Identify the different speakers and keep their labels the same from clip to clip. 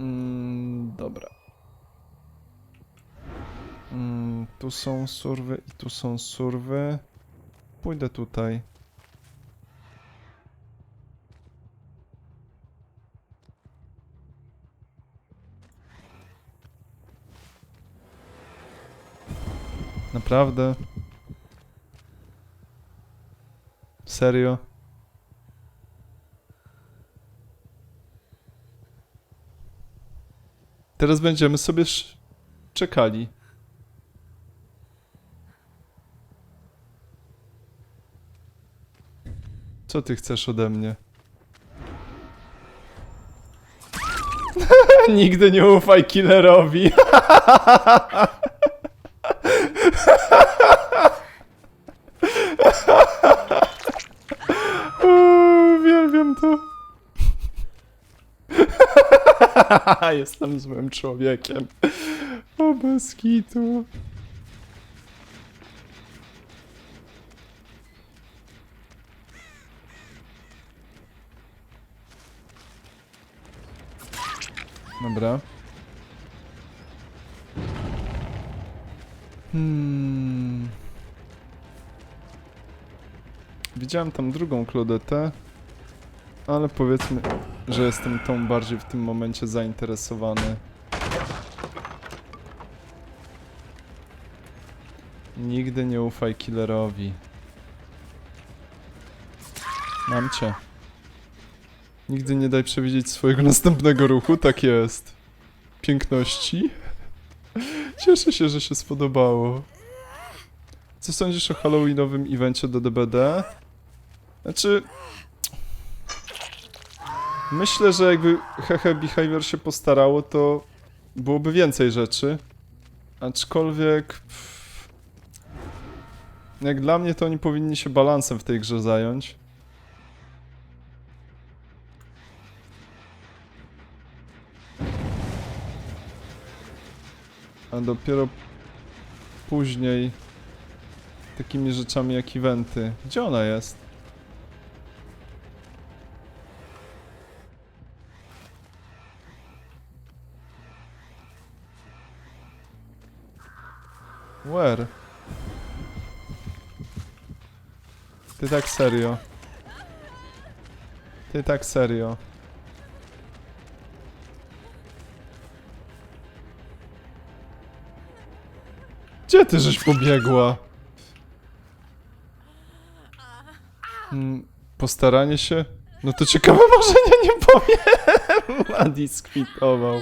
Speaker 1: Mm, dobra. Mm, tu są surwy i tu są surwy. Pójdę tutaj. Naprawdę? Serio? Teraz będziemy sobie czekali. Co ty chcesz ode mnie? Nigdy nie ufaj killerowi. Uwielbiam to. Jestem złym człowiekiem. O bez. Dobra. Hmm. Widziałem tam drugą Claudetę, ale powiedzmy, że jestem tą bardziej w tym momencie zainteresowany. Nigdy nie ufaj killerowi. Mam cię. Nigdy nie daj przewidzieć swojego następnego ruchu, tak jest. Piękności. Cieszę się, że się spodobało. Co sądzisz o halloweenowym evencie do DBD? Znaczy... Myślę, że jakby Hehe Behavior się postarało, to byłoby więcej rzeczy. Aczkolwiek... Jak dla mnie, to oni powinni się balansem w tej grze zająć. A dopiero później takimi rzeczami jak eventy. Gdzie ona jest? Where? Ty tak serio. Ty tak serio. Gdzie ty żeś pobiegła? Mm, postaranie się? No to ciekawe marzenia nie powiem. Madi skwitował.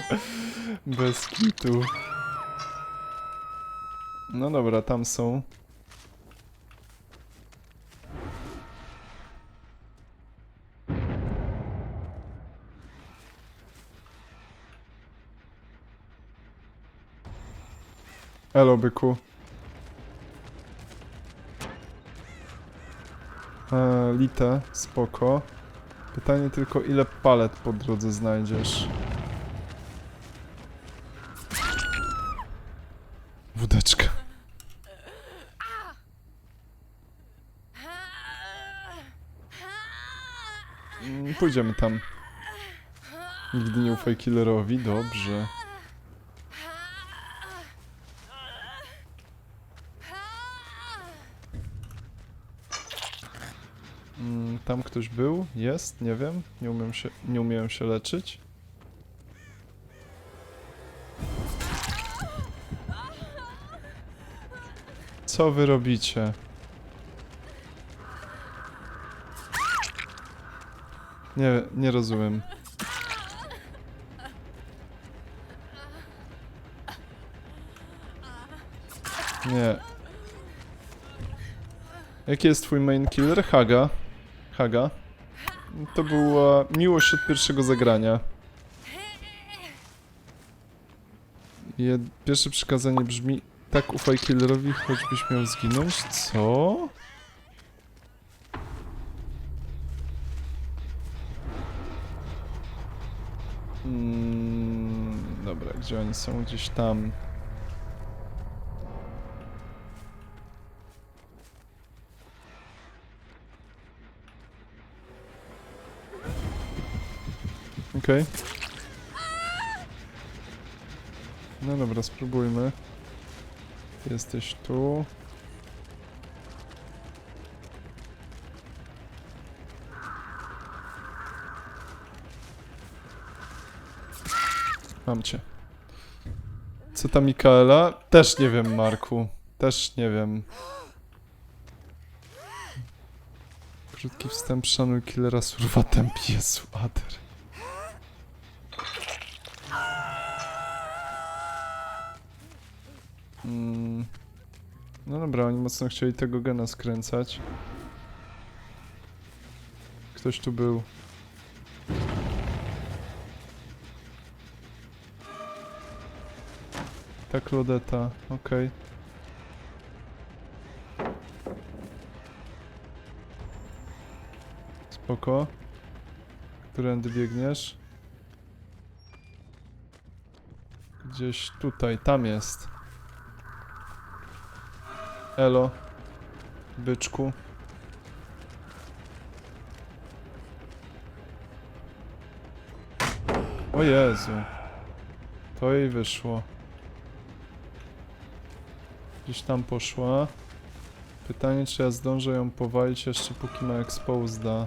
Speaker 1: Bez kitu. No dobra, tam są. Elo, byku. E, Lite, spoko. Pytanie tylko, ile palet po drodze znajdziesz? Wódeczka. Mm, Pójdziemy tam. Nigdy nie ufaj killerowi, dobrze. Mm, Tam ktoś był? Jest? Nie wiem. Nie umiem się, nie umiem się leczyć. Co wy robicie? Nie, nie rozumiem. Nie. Jaki jest twój main killer? Haga. Haga. To była miłość od pierwszego zagrania. Pierwsze przykazanie brzmi tak ufaj killerowi, choćbyś miał zginąć. Co? Mm, dobra, gdzie oni są? Gdzieś tam. Okej. No dobra, spróbujmy. Jesteś tu. Mam cię. Co tam Mikaela? Też nie wiem, Marku. Też nie wiem. Krótki wstęp, szanuj killera, surwa tempi, Jezu, Ader. Mm. No dobra, oni mocno chcieli tego gena skręcać. Ktoś tu był. Ta Klodeta, okej. Spoko. Którędy biegniesz? Gdzieś tutaj, tam jest. Elo. Byczku. O Jezu. To jej wyszło. Gdzieś tam poszła. Pytanie, czy ja zdążę ją powalić jeszcze póki ma exposeda.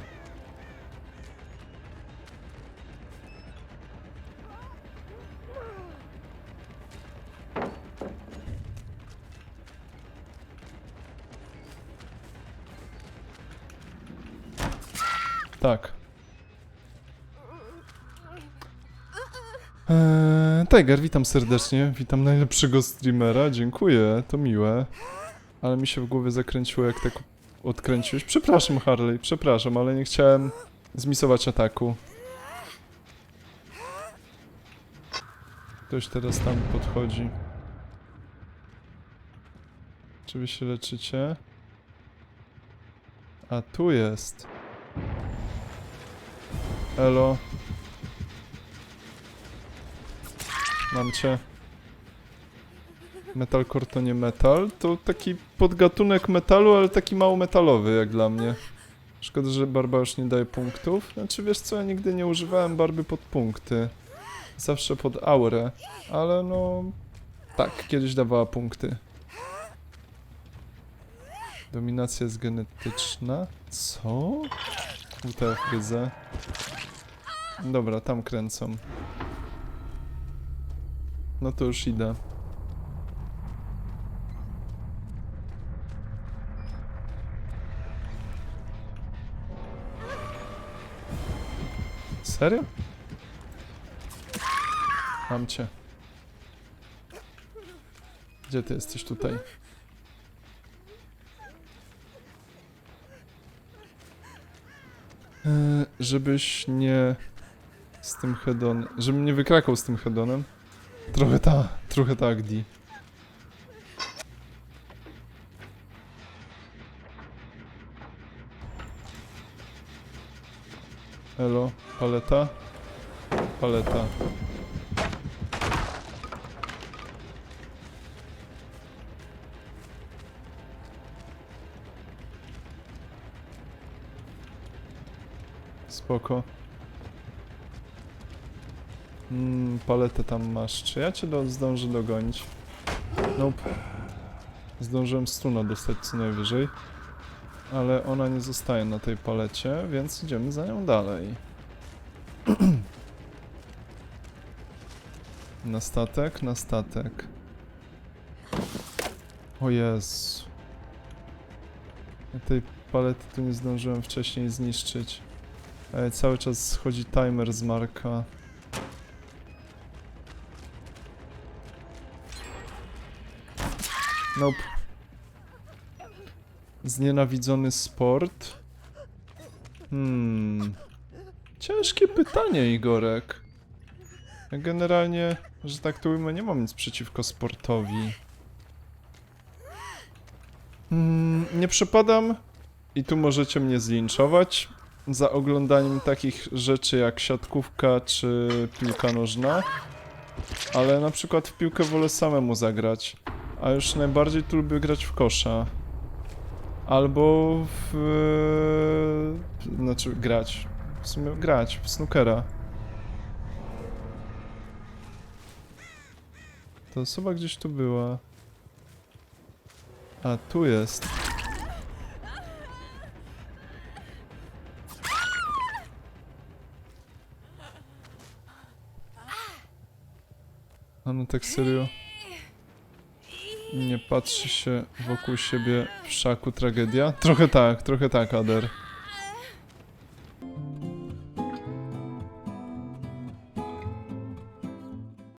Speaker 1: Tak. Eee, Tiger, witam serdecznie. Witam najlepszego streamera. Dziękuję, to miłe. Ale mi się w głowie zakręciło, jak tak odkręciłeś. Przepraszam, Harley, przepraszam, ale nie chciałem zmisować ataku. Ktoś teraz tam podchodzi. Czy wy się leczycie? A tu jest. Elo. Mam cię. Metalcore to nie metal, to taki podgatunek metalu, ale taki mało metalowy jak dla mnie. Szkoda, że barba już nie daje punktów. Znaczy wiesz co, ja nigdy nie używałem barby pod punkty. Zawsze pod aurę, ale no... Tak, kiedyś dawała punkty. Dominacja jest genetyczna. Co? Gryzę. Dobra, tam kręcą. No to już idę. Serio? Mam cię. Gdzie ty jesteś tutaj? Eee, żebyś nie z tym hedon, żebym nie wykrakał z tym hedonem. Trochę ta, trochę tak, Di. Elo, paleta? Paleta. Spoko. Mm, paletę tam masz. Czy ja cię do, zdążę dogonić? Nope. Zdążyłem stuna dostać co najwyżej. Ale ona nie zostaje na tej palecie, więc idziemy za nią dalej. na statek, na statek. O Jezu. Ja tej palety tu nie zdążyłem wcześniej zniszczyć. Ej, cały czas schodzi timer z Marka. Nope. Znienawidzony sport. Hmm. Ciężkie pytanie, Igorek. Ja generalnie, że tak to ujmę, nie mam nic przeciwko sportowi. Hmm, nie przepadam i tu możecie mnie zlinczować za oglądaniem takich rzeczy jak siatkówka czy piłka nożna. Ale na przykład w piłkę wolę samemu zagrać. A już najbardziej tu lubię grać w kosza. Albo w... Znaczy grać. W sumie grać w snookera. Ta osoba gdzieś tu była. A, tu jest. A no tak serio? Nie patrzy się wokół siebie w szaku tragedia? Trochę tak, trochę tak, Ader.